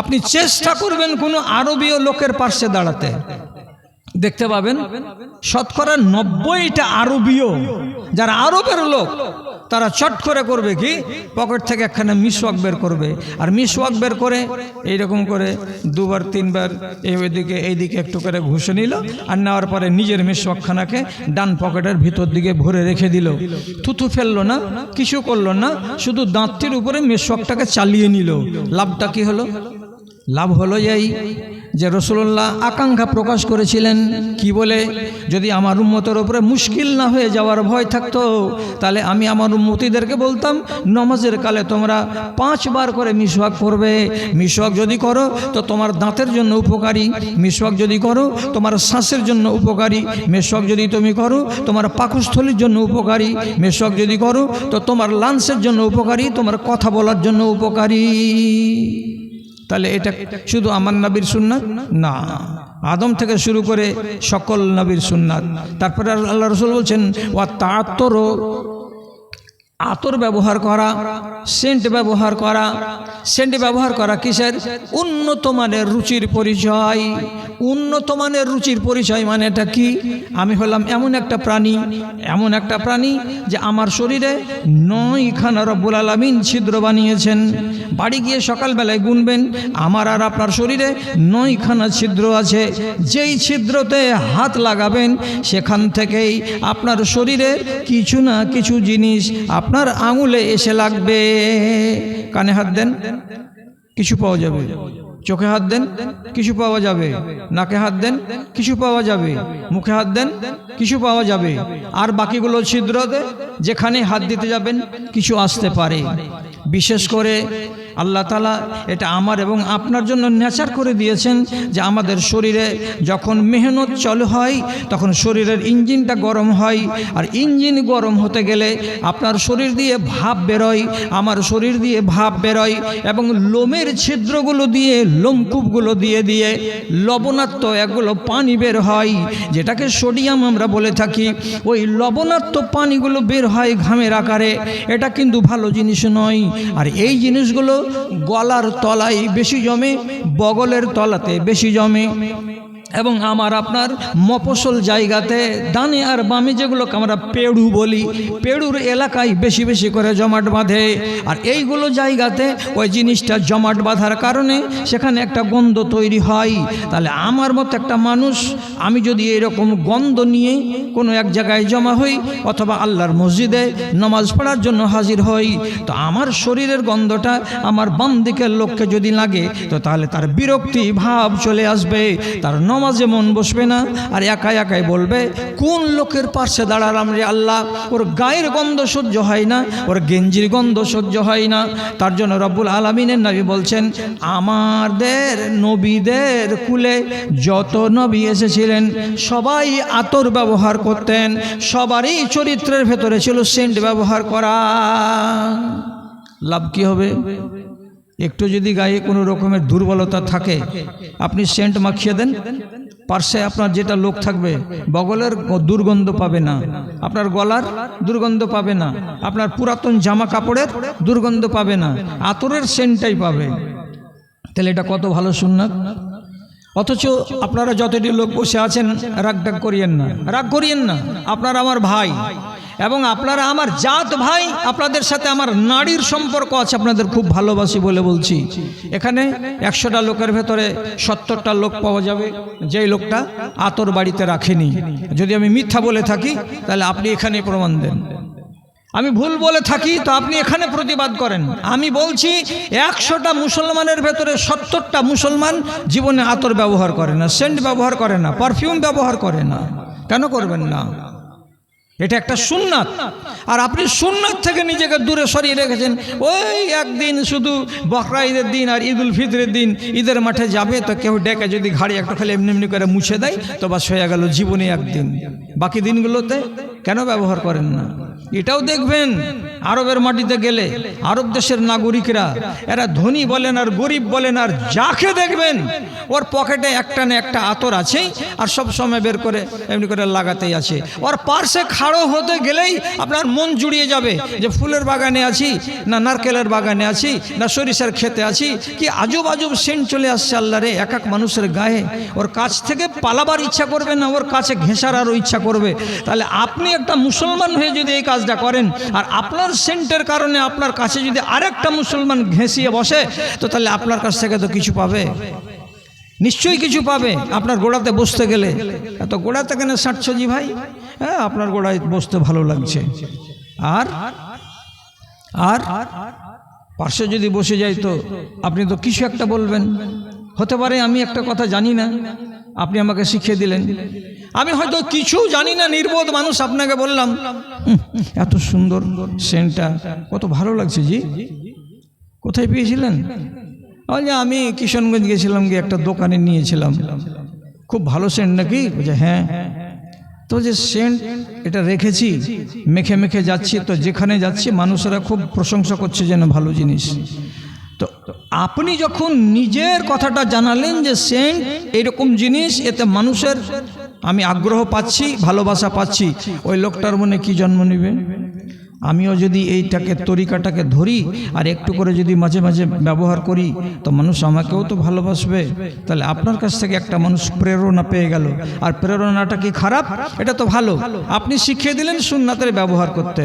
আপনি চেষ্টা করবেন কোনো আরবীয় লোকের পার্শ্বে দাঁড়াতে। দেখতে পাবেন, শতকরা নব্বইটা আরবীয় যারা আরবের লোক, তারা চট করে করবে কি, পকেট থেকে একখানা মিসওয়াক বের করবে। আর মিসওয়াক বের করে এইরকম করে দুবার, তিনবার এই ওইদিকে, এইদিকে একটু করে ঘুষে নিল আর নেওয়ার পরে নিজের মিসওয়াকখানাকে ডান পকেটের ভিতর দিকে ভরে রেখে দিল। থুতু ফেলল না, কিছু করল না, শুধু দাঁতটির উপরে মিসওয়াকটাকে চালিয়ে নিল। লাভটা কি হলো? লাভ হলো এই যে রসুল্লাহ আকাঙ্ক্ষা প্রকাশ করেছিলেন। কি বলে? যদি আমার উম্মতের ওপরে মুশকিল না হয়ে যাওয়ার ভয় থাকতো, তাহলে আমি আমার উন্মতিদেরকে বলতাম, নমাজের কালে তোমরা পাঁচবার করে মিসওয়াক করবে মিসওয়াক যদি করো, তো তোমার দাঁতের জন্য উপকারী। মিসওয়াক যদি করো, তোমার শ্বাসের জন্য উপকারী। মেসওয়াক যদি তুমি করো, তোমার পাকস্থলীর জন্য উপকারী। মেসওয়াক যদি করো, তো তোমার লাঞ্চের জন্য উপকারী, তোমার কথা বলার জন্য উপকারী। তাহলে এটা শুধু আমার নবীর সুন্নাত? না। আদম থেকে শুরু করে সকল নবীর সুন্নাত। তারপরে আল্লাহ রসুল বলছেন ও তাঁতর আতর ব্যবহার করা, সেন্ট ব্যবহার করা। সেন্ট ব্যবহার করা কিসের? উন্নত মানের রুচির পরিচয়। উন্নত মানের রুচির পরিচয় মানে এটা কি? আমি হলাম এমন একটা প্রাণী, এমন একটা প্রাণী যে আমার শরীরে নয়খানা রব্বুল আলমিন ছিদ্র বানিয়েছেন। বাড়ি গিয়ে সকালবেলায় গুনবেন, আমার আর আপনার শরীরে নয়খানা ছিদ্র আছে। যেই ছিদ্রতে হাত লাগাবেন, সেখান থেকেই আপনার শরীরে কিছু না কিছু জিনিস আপনার আঙুলে এসে লাগবে। কানে হাত দেন, কিছু পাওয়া যাবে। চোখে হাত দেন, কিছু পাওয়া যাবে। নাকে হাত দেন, কিছু পাওয়া যাবে। মুখে হাত দেন, কিছু পাওয়া যাবে। আর বাকিগুলো ছিদ্রতে যেখানে হাত দিতে যাবেন, কিছু আসতে পারে। বিশেষ করে আল্লাহ তালা এটা আমার এবং আপনার জন্য নেচার করে দিয়েছেন যে আমাদের শরীরে যখন মেহনত চালু হয়, তখন শরীরের ইঞ্জিনটা গরম হয়। আর ইঞ্জিন গরম হতে গেলে আপনার শরীর দিয়ে ভাব বেরোয়, আমার শরীর দিয়ে ভাব বেরোয় এবং লোমের ছিদ্রগুলো দিয়ে লোমকূপগুলো দিয়ে দিয়ে লবণাক্ত এগুলো পানি বের হয়, যেটাকে সোডিয়াম আমরা বলে থাকি। ওই লবণাক্ত পানিগুলো বের হয় ঘামের আকারে, এটা কিন্তু ভালো জিনিস নয়। আর এই জিনিসগুলো গলার তলায় বেশি জমে বগলের তলাতে বেশি জমে। এবং আমার আপনার মফসল জায়গাতে দানে আর বামে যেগুলোকে আমরা পেড়ু বলি, পেড়ুর এলাকায় বেশি বেশি করে জমাট বাঁধে। আর এইগুলো জায়গাতে ওই জিনিসটা জমাট বাঁধার কারণে সেখানে একটা গন্ধ তৈরি হয়। তাহলে আমার মতো একটা মানুষ, আমি যদি এরকম গন্ধ নিয়ে কোনো এক জায়গায় জমা হই অথবা আল্লাহর মসজিদে নামাজ পড়ার জন্য হাজির হই, তো আমার শরীরের গন্ধটা আমার বাম দিকের লোককে যদি লাগে, তো তাহলে তার বিরক্তি ভাব চলে আসবে, তার নমাজে মন বসবে না, আর একা একাই বলবে, কোন লোকের পাশে দাঁড়ালাম রে আল্লাহ? ওর গায়ের গন্ধ সহ্য হয় না, ওর গেঞ্জির গন্ধ সহ্য হয় না। তার জন্য রব্বুল আলমিনের নবী বলছেন আমাদের নবীদের কুলে যত নবী এসেছিলেন, সবাই আতর ব্যবহার করতেন, সবারই চরিত্রের ভেতরে ছিল সেন্ট ব্যবহার করা। লাভ কি হবে? একটু যদি গায়ে কোনো রকমের দুর্বলতা থাকে, আপনি সেন্ট মাখিয়ে দেন। পার্শ্বে আপনার যেটা লোক থাকবে, বগলের দুর্গন্ধ পাবে না। আপনার গলার দুর্গন্ধ পাবে না। আপনার পুরাতন জামা কাপড়ের দুর্গন্ধ পাবে না। আতরের সেন্টটাই পাবে। তাহলে এটা কত ভালো সুন্নাত। অথচ আপনারা যতটি লোক বসে আছেন রাগ ডাক করিয়েন না। রাগ করিয়েন না। আপনারা আমার ভাই। এবং আপনারা আমার জাত ভাই, আপনাদের সাথে আমার নারীর সম্পর্ক আছে, আপনাদের খুব ভালোবাসি বলে বলছি। এখানে একশোটা লোকের ভেতরে সত্তরটা লোক পাওয়া যাবে, যেই লোকটা আতর বাড়িতে রাখেনি। যদি আমি মিথ্যা বলে থাকি, তাহলে আপনি এখানে প্রমাণ দেন। আমি ভুল বলে থাকি, তো আপনি এখানে প্রতিবাদ করেন। আমি বলছি, একশোটা মুসলমানের ভেতরে সত্তরটা মুসলমান জীবনে আতর ব্যবহার করে না, সেন্ট ব্যবহার করে না, পারফিউম ব্যবহার করে না। কেন করবেন না? এটা একটা সুন্নাত। আর আপনি সুন্নাত থেকে নিজেকে দূরে সরিয়ে রেখেছেন। ওই একদিন শুধু বকরা ঈদের দিন আর ঈদুল ফিতরের দিন ঈদের মাঠে যাবে তো কেউ ডেকে যদি ঘাড়ি একটা খালি এমনি এমনি করে মুছে দেয় তো বাস হয়ে গেল জীবনে একদিন। বাকি দিনগুলোতে কেন ব্যবহার করেন না? এটাও দেখবেন আরবের মাটিতে গেলে আরব দেশের নাগরিকরা এরা ধনী বলেন আর গরিব বলেন আর যাকে দেখবেন ওর পকেটে একটা না একটা আতর আছে আর সব সময় বের করে এমনি করে লাগাতেই আছে। ওর পার্শ্বে খাড়ো হতে গেলেই আপনার মন জুড়িয়ে যাবে যে ফুলের বাগানে আছি, না নারকেলের বাগানে আছি, না সরিষার খেতে আছি, কি আজব আজব সেন্ট চলে আসছে আল্লাহ রে, এক এক মানুষের গায়ে। ওর কাছ থেকে পালাবার ইচ্ছা করবে না, ওর কাছে ঘেঁষার আরও ইচ্ছা করবে। তাহলে আপনি একটা মুসলমান হয়ে যদি এই কাজটা করেন, আর আপনার সেন্টের কারণে আপনার কাছে যদি আরেকটা মুসলমান ঘেঁষিয়ে বসে, তো তাহলে আপনার কাছ থেকে তো কিছু পাবে। নিশ্চয়ই কিছু পাবে, আপনার গোড়াতে বসতে গেলে। এত গোড়াতে কেন ষাটছ জি ভাই? হ্যাঁ আপনার গোড়ায় বসতে ভালো লাগছে। আর? আর? পার্শ্বে যদি বসে যাই তো আপনি তো কিছু একটা বলবেন। হতে পারে আমি একটা কথা জানি না। আপনি আমাকে শিখিয়ে দিলেন। আমি হয়তো কিছু জানি না, নির্বোধ মানুষ আপনাকে বললাম। এত সুন্দর সেন্টটা, কত ভালো লাগছে জি। কোথায় পেয়েছিলেন? যে আমি কিশনগঞ্জ গেছিলাম, গিয়ে একটা দোকানে নিয়েছিলাম। খুব ভালো সেন্ট নাকি? হ্যাঁ। তো যে সেন্ট এটা রেখেছি, মেখে মেখে যাচ্ছি, তো যেখানে যাচ্ছি মানুষেরা খুব প্রশংসা করছে যেন ভালো জিনিস। তো আপনি যখন নিজের কথাটা জানালেন যে সেন্ট এরকম জিনিস, এতে মানুষের আমি আগ্রহ পাচ্ছি, ভালোবাসা পাচ্ছি, ওই লোকটার মনে কি জন্ম নেবে? আমিও যদি এইটাকে, তরিকাটাকে ধরি আর একটু করে যদি মাঝে মাঝে ব্যবহার করি, তো মানুষ আমাকেও তো ভালোবাসবে। তাহলে আপনার কাছ থেকে একটা মানুষ প্রেরণা পেয়ে গেল। আর প্রেরণাটা কি খারাপ? এটা তো ভালো। আপনি শিখিয়ে দিলেন সুন্নাতের ব্যবহার করতে।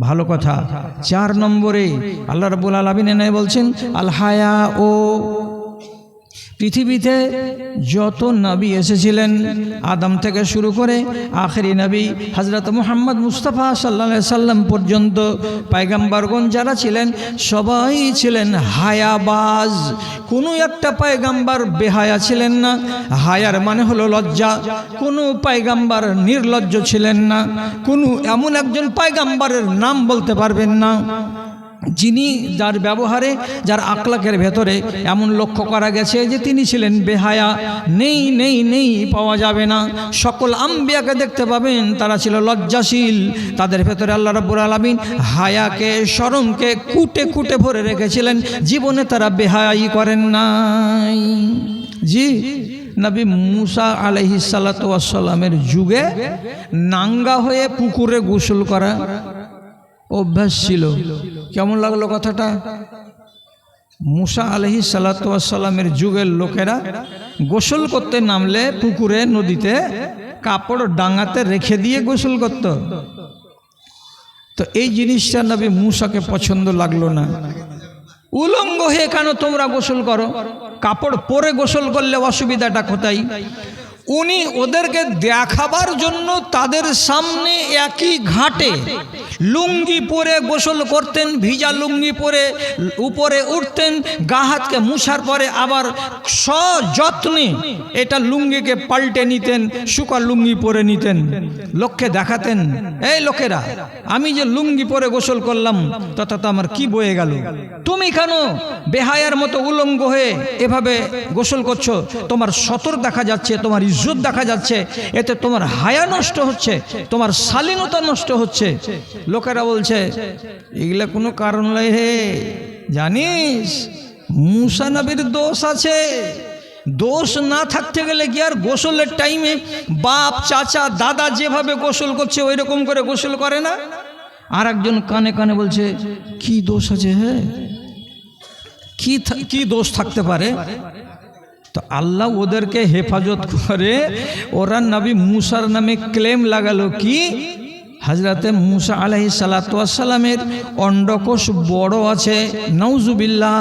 ভালো কথা। চার নম্বরে আল্লাহ রাবুল আলমিন এনে বলছেন, আল হায়া ও পৃথিবীতে যত নবী এসেছিলেন, আদম থেকে শুরু করে আখেরি নবী হজরত মোহাম্মদ মুস্তফা সাল্লা সাল্লাম পর্যন্ত পায়গাম্বারগণ যারা ছিলেন, সবাই ছিলেন হায়াবাজ। কোনো একটা পায়গাম্বার বেহায়া ছিলেন না, হায়ার মানে হলো লজ্জা। কোনো পায়গাম্বার নির্লজ্জ ছিলেন না, কোনো এমন একজন পায়গাম্বারের নাম বলতে পারবেন না। যিনি যার ব্যবহারে, যার আকলাকের ভেতরে এমন লক্ষ্য করা গেছে যে তিনি ছিলেন বেহায়া। নেই নেই নেই পাওয়া যাবে না। সকল আম্বিয়াকে দেখতে পাবেন, তারা ছিল লজ্জাশীল। তাদের ভেতরে আল্লাহ রাব্বুল আলমিন হায়াকে, শরমকে কুটে কুটে ভরে রেখেছিলেন। জীবনে তারা বেহায়াই করেন নাই। জি, নবী মুসা আলহি সাল্লামের যুগে নাঙ্গা হয়ে পুকুরে গোসল করা অভ্যাস ছিল। কেমন লাগল কথাটা? মুসা আলহি সাল্লামের যুগের লোকেরা গোসল করতে নামলে পুকুরে, নদীতে কাপড় ডাঙাতে রেখে দিয়ে গোসল করত। তো এই জিনিসটা নবী মুসাকে পছন্দ লাগল না। উলঙ্গ হয়ে কেন তোমরা গোসল করো? কাপড় পরে গোসল করলে অসুবিধাটা কোথায়? উনি ওদেরকে দেখাবার জন্য তাদের সামনে একই ঘাটে লুঙ্গি পরে গোসল করতেন, ভিজা লুঙ্গি পরে উপরে উঠতেন, গা হাতকে মুছার পরে আবার সযত্নে এটা লুঙ্গিকে পাল্টে নিতেন শুকা লুঙ্গি পরে নিতেন, লোককে দেখাতেন। এই লোকেরা, আমি যে লুঙ্গি পরে গোসল করলাম তথা তো আমার কি বয়ে গেল? তুমি কেন বেহায়ার মতো উলঙ্গ হয়ে এভাবে গোসল করছ? তোমার সতর দেখা যাচ্ছে, তোমার ইজ্জত দেখা যাচ্ছে। এতে তোমার হায়া নষ্ট হচ্ছে, তোমার শালীনতা নষ্ট হচ্ছে। লোকেরা বলছে, এগুলা কোনো কারণ নয় হে। জানিস, মুসা নবীর দোষ আছে। দোষ না থাকতে গেলে কি আর গোসলের টাইমে বাপ, চাচা, দাদা যেভাবে গোসল করছে ওই রকম করে গোসল করে না? আর একজন কানে কানে বলছে, কি দোষ আছে হ্যাঁ কি কি দোষ থাকতে পারে? তো আল্লাহ ওদেরকে হেফাজত করে ওরা নবী মুসার নামে ক্লেম লাগালো কি? হাজরাতে মুসা আলহি সালাতামের অন্ডকোষ বড় আছে নৌজুবিল্লা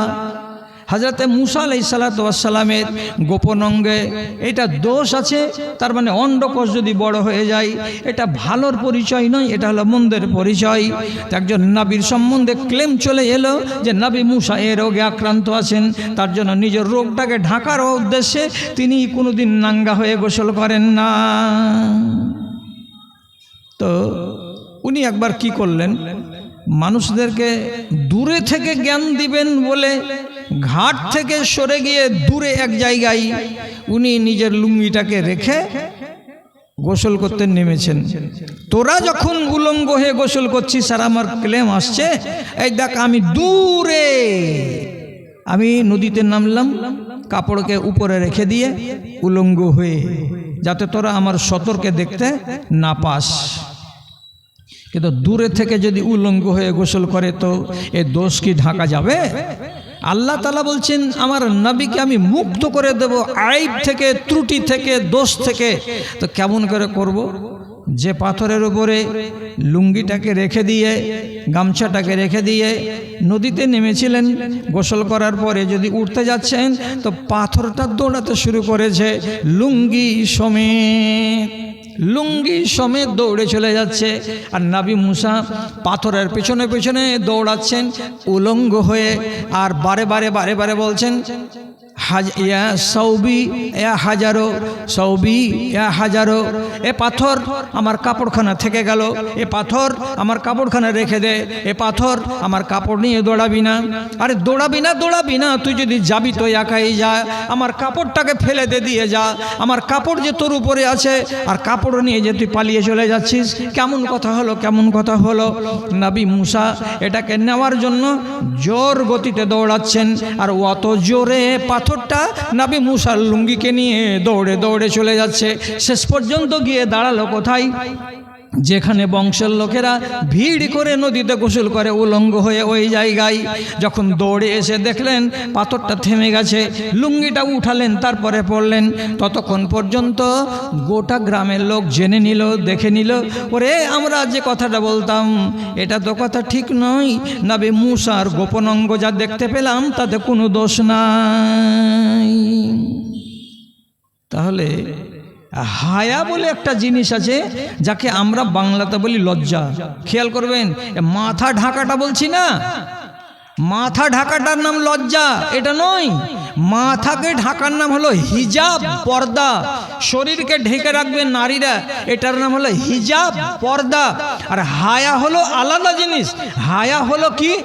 হাজরাতে মুসা আলাই সালাতামের গোপন অঙ্গে এটা দোষ আছে, তার মানে অন্ডকোষ যদি বড় হয়ে যায়, এটা ভালোর পরিচয় নয়, এটা হলো মন্দের পরিচয়। একজন নাবির সম্বন্ধে ক্লেম চলে এলো যে নাবি মুসা এ রোগে আক্রান্ত আছেন, তার জন্য নিজের রোগটাকে ঢাকার উদ্দেশ্যে তিনি কোনোদিন নাঙ্গা হয়ে গোসল করেন না। তো উনি একবার কি করলেন? মানুষদেরকে দূরে থেকে জ্ঞান দিবেন বলে ঘাট থেকে সরে গিয়ে দূরে এক জায়গায় উনি নিজের লুঙ্গিটাকে রেখে গোসল করতে নেমেছেন। তোরা যখন উলঙ্গ হয়ে গোসল করছিস আর আমার ক্লেম আসছে, এই দেখ আমি দূরে। আমি নদীতে নামলাম, কাপড়কে উপরে রেখে দিয়ে উলঙ্গ হয়ে, যাতে তোরা আমার সতর্কে দেখতে না পাস। কিন্তু দূরে থেকে যদি উলঙ্গ হয়ে গোসল করে তো এ দোষ কি ঢাকা যাবে? আল্লাহ তালা বলছেন, আমার নবীকে আমি মুক্ত করে দেব, আইব থেকে, ত্রুটি থেকে, দোষ থেকে তো কেমন করে করব। যে পাথরের উপরে লুঙ্গিটাকে রেখে দিয়ে, গামছাটাকে রেখে দিয়ে নদীতে নেমেছিলেন, গোসল করার পরে যদি উঠতে যাচ্ছেন, তো পাথরটা দৌড়াতে শুরু করেছে লুঙ্গি সমেত লুঙ্গি সমেত দৌড়ে চলে যাচ্ছে। আর নাবি মুসা পাথরের পেছনে পেছনে দৌড়াচ্ছেন, উলঙ্গ হয়ে, আর বারে বারে বারে বারে বলছেন হাজ, ইয়া সৌবি, ইয়া হাজারো, সৌবি, ইয়া হাজারো। এ পাথর আমার কাপড়খানা থেকে গেল। এ পাথর আমার কাপড়খানা রেখে দে। এ পাথর আমার কাপড় নিয়ে দৌড়াবি না। আরে দৌড়াবি না দৌড়াবি না। তুই যদি যাবি তো একাই যা। আমার কাপড়টাকে ফেলে দে, দিয়ে যা। আমার কাপড় যে তোর উপরে আছে, আর কাপড় নিয়ে যে তুই পালিয়ে চলে যাচ্ছিস, কেমন কথা হলো, কেমন কথা হলো? নাবি মুসা এটাকে নেওয়ার জন্য জোর গতিতে দৌড়াচ্ছেন। আর অত জোরে পাথরটা নাবি মুসার লুঙ্গিকে নিয়ে দৌড়ে দৌড়ে চলে যাচ্ছে। শেষ পর্যন্ত গিয়ে দাঁড়াল কোথায়? যেখানে বংশের লোকেরা ভিড় করে নদীতে গোসল করে, উলঙ্গ হয়ে ওই জায়গায় যখন দৌড়ে এসে দেখলেন, পাথরটা থেমে গেছে, লুঙ্গিটা উঠালেন, তারপরে পড়লেন। ততক্ষণ পর্যন্ত গোটা গ্রামের লোক জেনে নিল, দেখে নিল, ওরে, আমরা যে কথাটা বলতাম, এটা তো কথা ঠিক নয়। নাবে মুসার গোপন অঙ্গ যা দেখতে পেলাম, তাতে কোনো দোষ নাই। তাহলে হায়া বলে একটা জিনিস আছে যাকে আমরা বাংলাতে বলি লজ্জা। খেয়াল করবেন মাথা ঢাকাটা বলছি না মাথা ঢাকাটার নাম লজ্জা, এটা নয়। মাথাকে ঢাকার নাম হলো হিজাব, পর্দা। শরীরকে ঢেকে রাখবে নারীরা, এটার নাম হলো হিজাব, পর্দা। আর হায়া হলো আলাদা জিনিস। হায়া হলো কি?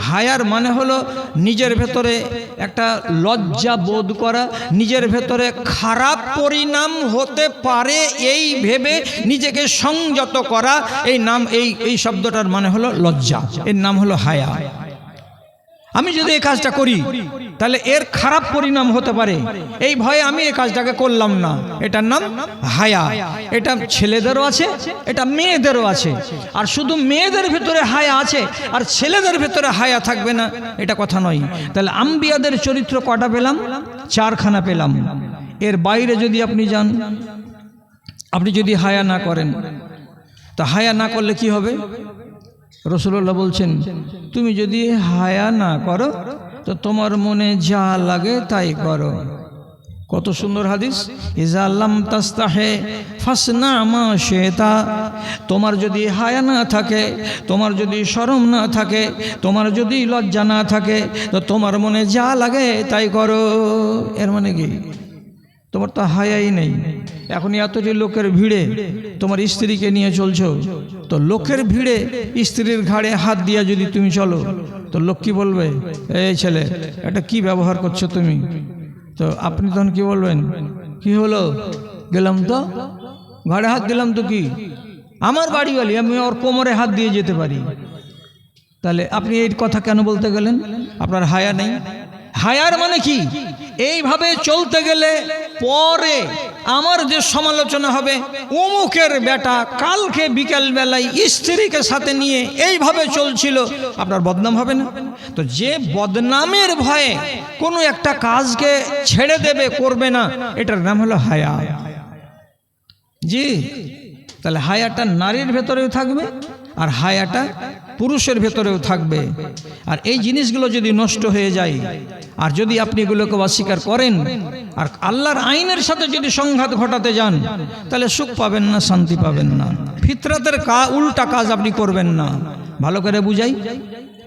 হায়ার মানে হলো নিজের ভেতরে একটা লজ্জা বোধ করা, নিজের ভেতরে খারাপ পরিণাম হতে পারে এই ভেবে নিজেকে সংযত করা। এই নাম, এই এই শব্দটার মানে হলো লজ্জা। এর নাম হলো হায়া। আমি যদি এই কাজটা করি তাহলে এর খারাপ পরিণাম হতে পারে। এই ভয়ে আমি এই কাজটাকে করলাম না। এটার নাম হায়া। এটা ছেলেদেরও আছে। এটা মেয়েদেরও আছে। আর শুধু মেয়েদের ভেতরে হায়া আছে আর ছেলেদের ভেতরে হায়া থাকবে না এটা কথা নয়। তাহলে আম্বিয়াদের চরিত্র কটা পেলাম? চারখানা পেলাম। এর বাইরে যদি আপনি যান আপনি যদি হায়া না করেন তা হায়া না করলে কি হবে? রসুল্লাহ বলছেন, তুমি যদি হায়া না করো, তো তোমার মনে যা লাগে তাই করো। কত সুন্দর হাদিস। ইজা আল্লাম তাস্তাহে ফাসনা মা শেতা তোমার যদি হায়া না থাকে, তোমার যদি শরম না থাকে, তোমার যদি লজ্জা না থাকে, তো তোমার মনে যা লাগে তাই করো। এর মানে কি? তোমার তো হায়াই নেই। এখন এতটি লোকের ভিড়ে তোমার স্ত্রীকে নিয়ে চলছো। তো লোকের ভিড়ে স্ত্রীর ঘাড়ে হাত দিয়া যদি তুমি চলো, তো লোক কি বলবে, এই ছেলে, এটা কি ব্যবহার করছ তুমি? তো আপনি তখন কি বলবেন? কি হলো? গেলাম তো? ঘাড়ে হাত দিলাম তো কি? আমার বাড়িওয়ালি আমি ওর কোমরে হাত দিয়ে যেতে পারি। তাহলে আপনি এই কথা কেন বলতে গেলেন? আপনার হায়া নেই। হায়ার মানে কি? এইভাবে চলতে গেলে পরে আমার যে সমালোচনা হবে অমুকের বেটা কালকে বিকেল বেলায় স্ত্রীকে সাথে নিয়ে এইভাবে চলছিল, আপনার বদনাম হবে না? তো যে বদনামের ভয়ে কোনো একটা কাজকে ছেড়ে দেবে, করবে না, এটার নাম হলো হায়া। জি, তাহলে হায়াটা নারীর ভেতরেও থাকবে আর হায়াটা পুরুষের ভেতরেও থাকবে। আর এই জিনিসগুলো যদি নষ্ট হয়ে যায়, আর যদি আপনি এগুলোকে অস্বীকার করেন, আর আল্লাহর আইনের সাথে যদি সংঘাত ঘটাতে যান, তাহলে সুখ পাবেন না, শান্তি পাবেন না। ফিতরাতের কা, উল্টা কাজ আপনি করবেন না। ভালো করে বুঝাই।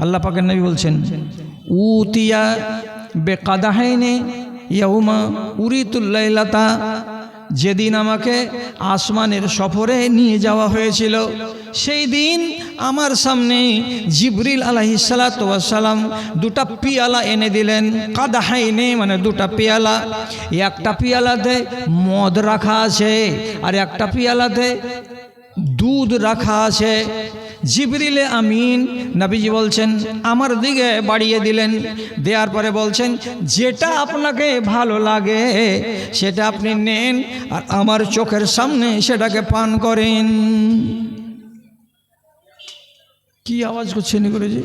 আল্লাহ পাকের নবী বলছেন, উতিয়া বেকাদাহাইনে ইয়াউমা উরিতুল্লাইলাতা যেদিন আমাকে আসমানের সফরে নিয়ে যাওয়া হয়েছিল, সেই দিন আমার সামনে জিবরিল আলাহিসাল্লাম দুটা পিয়ালা এনে দিলেন। কাদা হাইনে মানে দুটা পিয়ালা। একটা পিয়ালাতে মদ রাখা আছে আর একটা পিয়ালাতে দুধ রাখা আছে। জিবরিলে আমিন। নাবিজি বলছেন, আমার দিকে বাড়িয়ে দিলেন। দেওয়ার পরে বলছেন, যেটা আপনাকে ভালো লাগে, সেটা আপনি নেন আর আমার চোখের সামনে সেটাকে পান করেন। কি আওয়াজ করছেন করেছি